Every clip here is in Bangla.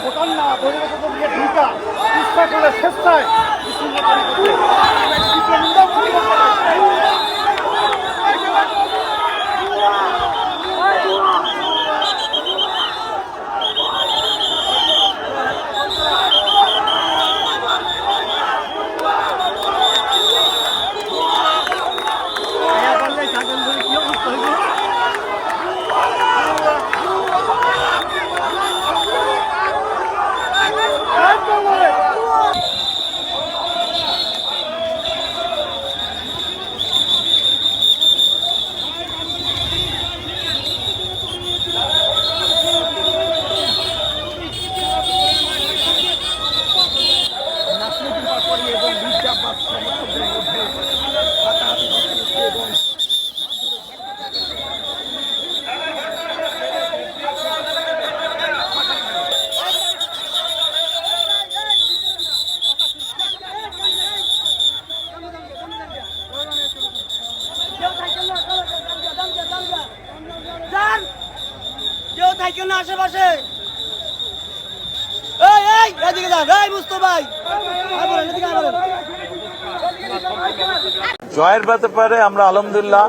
ভোটার না বহিরাগত দিয়ে ঢুকা ইচ্ছা করলে স্বেচ্ছায় যান কেউ থাকেন না আশেপাশে? এই এই, এদিকে যান। এই মুস্তো ভাই। জয়ের ব্যাপারে আমরা আলহামদুলিল্লাহ,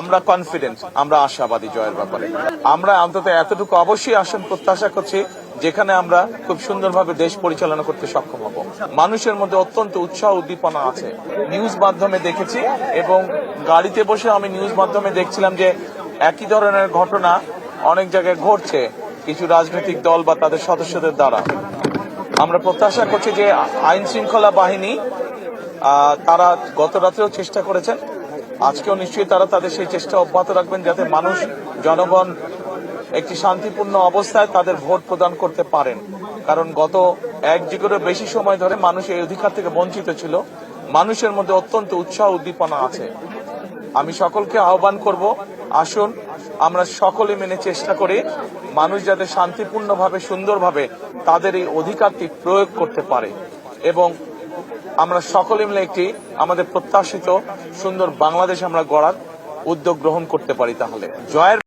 আমরা কনফিডেন্ট আমরা আশাবাদী জয়ের ব্যাপারে। আমরা অন্তত এতটুকু অবশ্যই আসন প্রত্যাশা করছি, যেখানে আমরা খুব সুন্দরভাবে দেশ পরিচালনা করতে সক্ষম হব। মানুষের মধ্যে অত্যন্ত উৎসাহ উদ্দীপনা আছে। নিউজ মাধ্যমে দেখেছি এবং গাড়িতে বসে আমি নিউজ মাধ্যমে দেখছিলাম যে একই ধরনের ঘটনা অনেক জায়গায় ঘটছে, কিছু রাজনৈতিক দল বা তাদের সদস্যদের দ্বারা। আমরা প্রত্যাশা করছি যে আইন শৃঙ্খলা বাহিনী তারা গত রাত্রেও চেষ্টা করেছেন, আজকেও নিশ্চয়ই তারা তাদের সেই চেষ্টা অব্যাহত রাখবেন যাতে মানুষ, জনগণ একটি শান্তিপূর্ণ অবস্থায় তাদের ভোট প্রদান করতে পারেন। কারণ গত এক যুগেরও বেশি সময় ধরে মানুষ এই অধিকার থেকে বঞ্চিত ছিল। মানুষের মধ্যে অত্যন্ত উৎসাহ উদ্দীপনা আছে। আমি সকলকে আহ্বান করব আসুন, আমরা সকলে মেনে চেষ্টা করি মানুষ যাতে শান্তিপূর্ণভাবে, সুন্দরভাবে তাদের এই অধিকারটি প্রয়োগ করতে পারে এবং আমরা সকলে মিলে একটি আমাদের প্রত্যাশিত সুন্দর বাংলাদেশ আমরা গড়ার উদ্যোগ গ্রহণ করতে পারি তাহলে। জয়ের